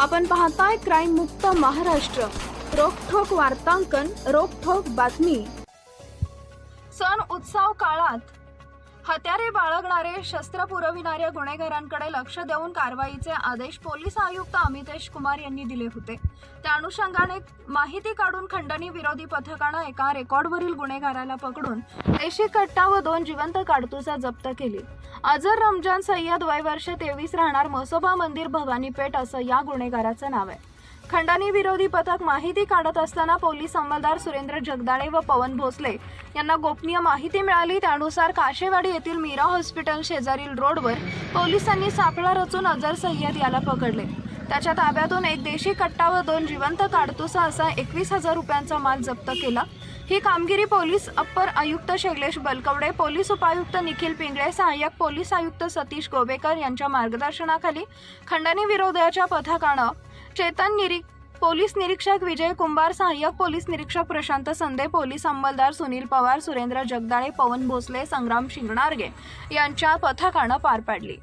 आपण पाहताय क्राईम मुक्त महाराष्ट्र. रोखोक वार्तांकन रोखोक बातमी. सण उत्सव काळात हत्यारे बाळगणारे शस्त्र पुरविणाऱ्या गुन्हेगारांकडे लक्ष देऊन कारवाईचे आदेश पोलीस आयुक्त अमितेश कुमार यांनी दिले होते. त्या अनुषंगाने माहिती काढून खंडणी विरोधी पथकानं एका रेकॉर्डवरील गुन्हेगाराला पकडून देशी कट्टा व दोन जिवंत काडतुसा जप्त केली. अजर रमजान सय्यद वय वर्ष तेवीस राहणार मसोबा मंदिर भवानी पेठ असं या गुन्हेगाराचं नाव आहे. खंडणी विरोधी पथक माहिती काढत असताना पोलीस अंमलदार सुरेंद्र जगदाळे व पवन भोसले यांना गोपनीय माहिती मिळाली. त्यानुसार काशेवाडी येथील मीरा हॉस्पिटल शेजारील रोडवर पोलिसांनी सापळा रचून अजर सय्यद याला पकडले. त्याच्या ताब्यातून एक देशी कट्टा व दोन जिवंत काडतुसा असा एकवीस हजार रुपयांचा माल जप्त केला. ही कामगिरी पोलीस अप्पर आयुक्त शैलेश बलकवडे पोलीस उपायुक्त निखिल पिंगळे सहाय्यक पोलीस आयुक्त सतीश गोवेकर यांच्या मार्गदर्शनाखाली खंडणी विरोधाच्या पथकानं चेतन निरी पोलीस निरीक्षक विजय कुंभार सहाय्यक पोलीस निरीक्षक प्रशांत संदे पोलीस अंमलदार सुनील पवार सुरेंद्र जगदाळे पवन भोसले संग्राम शिंगणारगे यांच्या पथकानं पार पाडली.